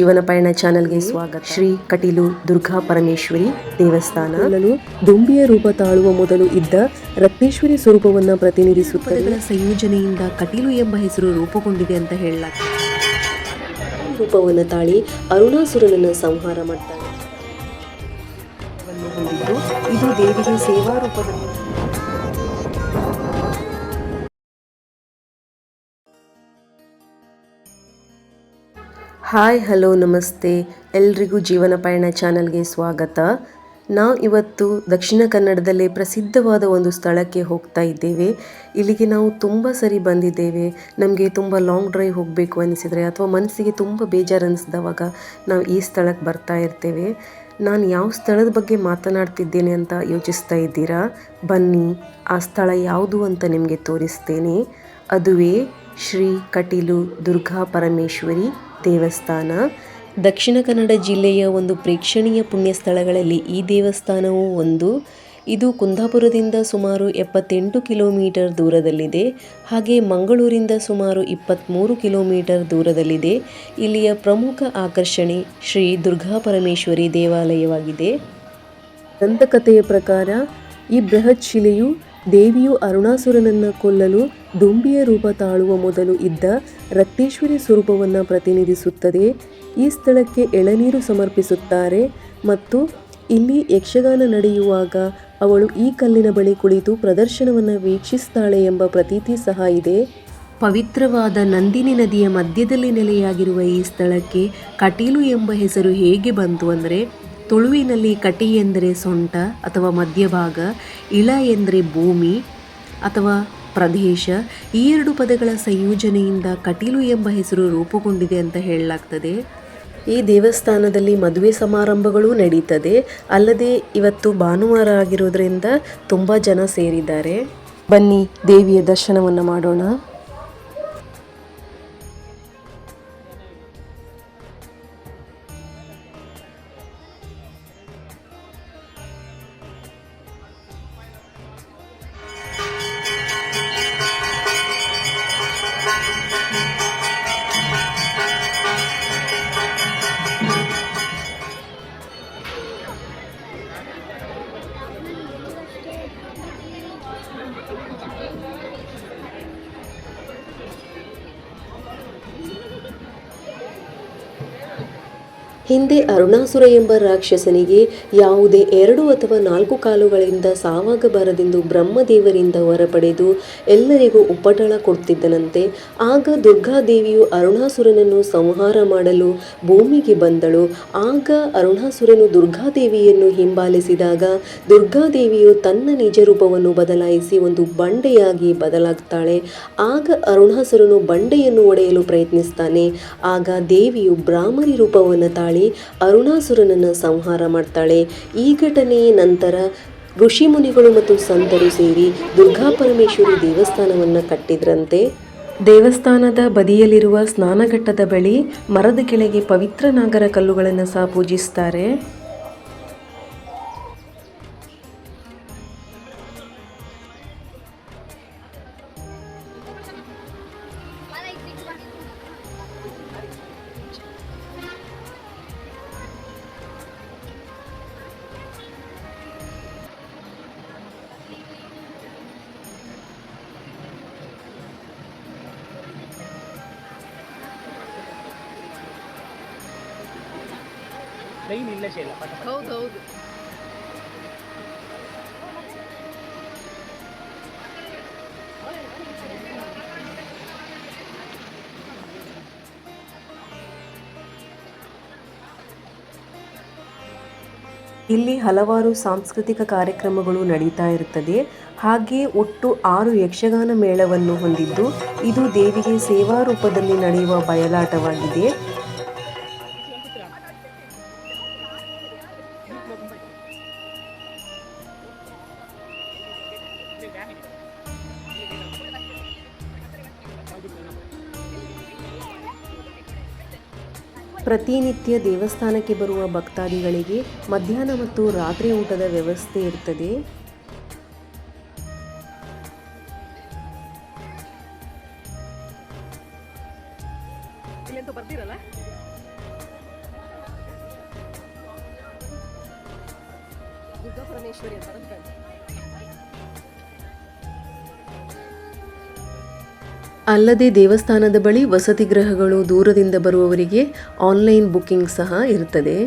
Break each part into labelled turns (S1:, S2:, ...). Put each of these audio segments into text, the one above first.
S1: ಜೀವನ ಪಯಣ ಚಾನೆಲ್ಗೆ ಸ್ವಾಗತ. ಶ್ರೀ ಕಟೀಲು ದುರ್ಗಾ ಪರಮೇಶ್ವರಿ ದೇವಸ್ಥಾನ.
S2: ದುಂಬಿಯ ರೂಪ ತಾಳುವ ಮೊದಲು ಇದ್ದ ರತ್ನೇಶ್ವರಿ ಸ್ವರೂಪವನ್ನು ಪ್ರತಿನಿಧಿಸುತ್ತದೆ
S1: ಸಂಯೋಜನೆಯಿಂದ ಕಟೀಲು ಎಂಬ ಹೆಸರು ರೂಪುಗೊಂಡಿದೆ ಅಂತ ಹೇಳಲಾಗ್ತದೆ.
S2: ರೂಪವನ್ನು ತಾಳಿ ಅರುಣಾಸುರನನ್ನು ಸಂಹಾರ
S1: ಮಾಡ್ತಾರೆ ಇದು ದೇವಿಗೆ ಸೇವಾ ರೂಪದಲ್ಲಿ ಹಾಯ್, ಹಲೋ, ನಮಸ್ತೆ. ಎಲ್ರಿಗೂ ಜೀವನ ಪಯಣ ಚಾನಲ್ಗೆ ಸ್ವಾಗತ. ನಾವು ಇವತ್ತು ದಕ್ಷಿಣ ಕನ್ನಡದಲ್ಲೇ ಪ್ರಸಿದ್ಧವಾದ ಒಂದು ಸ್ಥಳಕ್ಕೆ ಹೋಗ್ತಾ ಇದ್ದೇವೆ. ಇಲ್ಲಿಗೆ ನಾವು ತುಂಬ ಸರಿ ಬಂದಿದ್ದೇವೆ. ನಮಗೆ ತುಂಬ ಲಾಂಗ್ ಡ್ರೈವ್ ಹೋಗಬೇಕು ಅನಿಸಿದರೆ ಅಥವಾ ಮನಸ್ಸಿಗೆ ತುಂಬ ಬೇಜಾರು ಅನಿಸಿದವಾಗ ನಾವು ಈ ಸ್ಥಳಕ್ಕೆ ಬರ್ತಾ ಇರ್ತೇವೆ. ನಾನು ಯಾವ ಸ್ಥಳದ ಬಗ್ಗೆ ಮಾತನಾಡ್ತಿದ್ದೇನೆ ಅಂತ ಯೋಚಿಸ್ತಾ ಇದ್ದೀರಾ? ಬನ್ನಿ, ಆ ಸ್ಥಳ ಯಾವುದು ಅಂತ ನಿಮಗೆ ತೋರಿಸ್ತೇನೆ. ಅದುವೇ ಶ್ರೀ ಕಟೀಲು ದುರ್ಗಾ ಪರಮೇಶ್ವರಿ ದೇವಸ್ಥಾನ. ದಕ್ಷಿಣ ಕನ್ನಡ ಜಿಲ್ಲೆಯ ಒಂದು ಪ್ರೇಕ್ಷಣೀಯ ಪುಣ್ಯ ಸ್ಥಳಗಳಲ್ಲಿ ಈ ದೇವಸ್ಥಾನವೂ ಒಂದು. ಇದು ಕುಂದಾಪುರದಿಂದ ಸುಮಾರು ಎಪ್ಪತ್ತೆಂಟು ಕಿಲೋಮೀಟರ್ ದೂರದಲ್ಲಿದೆ. ಹಾಗೆ ಮಂಗಳೂರಿಂದ ಸುಮಾರು ಇಪ್ಪತ್ತ್ಮೂರು ಕಿಲೋಮೀಟರ್ ದೂರದಲ್ಲಿದೆ. ಇಲ್ಲಿಯ ಪ್ರಮುಖ ಆಕರ್ಷಣೆ ಶ್ರೀ ದುರ್ಗಾ ಪರಮೇಶ್ವರಿ ದೇವಾಲಯವಾಗಿದೆ.
S2: ದಂತಕಥೆಯ ಪ್ರಕಾರ ಈ ಬೃಹತ್ ಶಿಲೆಯು ದೇವಿಯು ಅರುಣಾಸುರನನ್ನು ಕೊಲ್ಲಲು ದುಂಬಿಯ ರೂಪ ತಾಳುವ ಮೊದಲು ಇದ್ದ ರಕ್ತೇಶ್ವರಿ ಸ್ವರೂಪವನ್ನು ಪ್ರತಿನಿಧಿಸುತ್ತದೆ. ಈ ಸ್ಥಳಕ್ಕೆ ಎಳನೀರು ಸಮರ್ಪಿಸುತ್ತಾರೆ ಮತ್ತು ಇಲ್ಲಿ ಯಕ್ಷಗಾನ ನಡೆಯುವಾಗ ಅವಳು ಈ ಕಲ್ಲಿನ ಬಳಿ ಕುಳಿತು ಪ್ರದರ್ಶನವನ್ನು ವೀಕ್ಷಿಸ್ತಾಳೆ ಎಂಬ ಪ್ರತೀತಿ ಸಹ ಇದೆ.
S1: ಪವಿತ್ರವಾದ ನಂದಿನಿ ನದಿಯ ಮಧ್ಯದಲ್ಲಿ ನೆಲೆಯಾಗಿರುವ ಈ ಸ್ಥಳಕ್ಕೆ ಕಟೀಲು ಎಂಬ ಹೆಸರು ಹೇಗೆ ಬಂತು ಅಂದರೆ ತುಳುವಿನಲ್ಲಿ ಕಟಿ ಎಂದರೆ ಸೊಂಟ ಅಥವಾ ಮಧ್ಯಭಾಗ, ಇಳ ಎಂದರೆ ಭೂಮಿ ಅಥವಾ ಪ್ರದೇಶ, ಈ ಎರಡು ಪದಗಳ ಸಂಯೋಜನೆಯಿಂದ ಕಟೀಲು ಎಂಬ ಹೆಸರು ರೂಪುಗೊಂಡಿದೆ ಅಂತ ಹೇಳಲಾಗ್ತದೆ. ಈ ದೇವಸ್ಥಾನದಲ್ಲಿ ಮದುವೆ ಸಮಾರಂಭಗಳು ನಡೀತದೆ. ಅಲ್ಲದೆ ಇವತ್ತು ಭಾನುವಾರ ಆಗಿರೋದ್ರಿಂದ ತುಂಬ ಜನ ಸೇರಿದ್ದಾರೆ. ಬನ್ನಿ ದೇವಿಯ ದರ್ಶನವನ್ನು ಮಾಡೋಣ. Thank you.
S2: ಹಿಂದೆ ಅರುಣಾಸುರ ಎಂಬ ರಾಕ್ಷಸನಿಗೆ ಯಾವುದೇ ಎರಡು ಅಥವಾ ನಾಲ್ಕು ಕಾಲುಗಳಿಂದ ಸಾವಾಗಬಾರದೆಂದು ಬ್ರಹ್ಮದೇವರಿಂದ ಹೊರಪಡೆದು ಎಲ್ಲರಿಗೂ ಉಪಟಳ ಕೊಡ್ತಿದ್ದನಂತೆ, ಆಗ ದುರ್ಗಾದೇವಿಯು ಅರುಣಾಸುರನನ್ನು ಸಂಹಾರ ಮಾಡಲು ಭೂಮಿಗೆ ಬಂದಳು. ಆಗ ಅರುಣಾಸುರನು ದುರ್ಗಾದೇವಿಯನ್ನು ಹಿಂಬಾಲಿಸಿದಾಗ ದುರ್ಗಾದೇವಿಯು ತನ್ನ ನಿಜ ರೂಪವನ್ನು ಬದಲಾಯಿಸಿ ಒಂದು ಬಂಡೆಯಾಗಿ ಬದಲಾಗ್ತಾಳೆ. ಆಗ ಅರುಣಾಸುರನು ಬಂಡೆಯನ್ನು ಒಡೆಯಲು ಪ್ರಯತ್ನಿಸ್ತಾನೆ. ಆಗ ದೇವಿಯು ಬ್ರಾಹ್ಮರಿ ರೂಪವನ್ನು ತಾಳಿ ಅರುಣಾಸುರನನ್ನು ಸಂಹಾರ ಮಾಡ್ತಾಳೆ. ಈ ಘಟನೆಯ ನಂತರ ಋಷಿ ಮುನಿಗಳು ಮತ್ತು ಸಂತರು ಸೇರಿ ದುರ್ಗಾ ಪರಮೇಶ್ವರಿ ದೇವಸ್ಥಾನವನ್ನು ಕಟ್ಟಿದ್ರಂತೆ.
S1: ದೇವಸ್ಥಾನದ ಬದಿಯಲ್ಲಿರುವ ಸ್ನಾನಘಟ್ಟದ ಬಳಿ ಮರದ ಕೆಳಗೆ ಪವಿತ್ರ ನಾಗರ ಕಲ್ಲುಗಳನ್ನು ಸಹ ಪೂಜಿಸ್ತಾರೆ. ಇಲ್ಲಿ ಹಲವಾರು ಸಾಂಸ್ಕೃತಿಕ ಕಾರ್ಯಕ್ರಮಗಳು ನಡೀತಾ ಇರುತ್ತದೆ. ಹಾಗೆ ಒಟ್ಟು ಆರು ಯಕ್ಷಗಾನ ಮೇಳವನ್ನು ಹೊಂದಿದ್ದು ಇದು ದೇವಿಗೆ ಸೇವಾ ರೂಪದಲ್ಲಿ ನಡೆಯುವ ಬಯಲಾಟವಾಗಿದೆ. ಪ್ರತಿನಿತ್ಯ ದೇವಸ್ಥಾನಕ್ಕೆ ಬರುವ ಭಕ್ತಾದಿಗಳಿಗೆ ಮಧ್ಯಾಹ್ನ ಮತ್ತು ರಾತ್ರಿ ಊಟದ ವ್ಯವಸ್ಥೆ ಇರ್ತದೆ.
S3: ಬರ್ತೀರಲ್ಲ? ದುರ್ಗಾಪರಮೇಶ್ವರಿ ಅಂತ
S1: ಅಲ್ಲದೆ ದೇವಸ್ಥಾನದ ಬಳಿ ವಸತಿ ಗೃಹಗಳು ದೂರದಿಂದ ಬರುವವರಿಗೆ ಆನ್ಲೈನ್ ಬುಕ್ಕಿಂಗ್ ಸಹ ಇರ್ತದೆ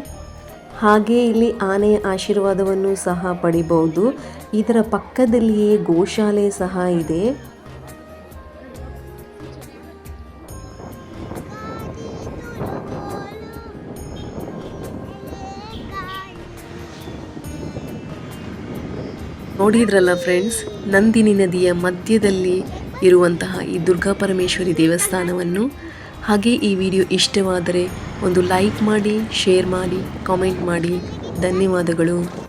S1: ಹಾಗೆ ಇಲ್ಲಿ ಆನೆಯ ಆಶೀರ್ವಾದವನ್ನು ಸಹ ಪಡಿಬಹುದು. ಇದರ ಪಕ್ಕದಲ್ಲಿಯೇ ಗೋಶಾಲೆ ಸಹ ಇದೆ. ನೋಡಿದ್ರಲ್ಲ ಫ್ರೆಂಡ್ಸ್, ನಂದಿನಿ ನದಿಯ ಮಧ್ಯದಲ್ಲಿ ಇರುವಂತಹ ಈ ದುರ್ಗಾ ಪರಮೇಶ್ವರಿ ದೇವಸ್ಥಾನವನ್ನು. ಹಾಗೆ ಈ ವಿಡಿಯೋ ಇಷ್ಟವಾದರೆ ಒಂದು ಲೈಕ್ ಮಾಡಿ, ಶೇರ್ ಮಾಡಿ, ಕಾಮೆಂಟ್ ಮಾಡಿ. ಧನ್ಯವಾದಗಳು.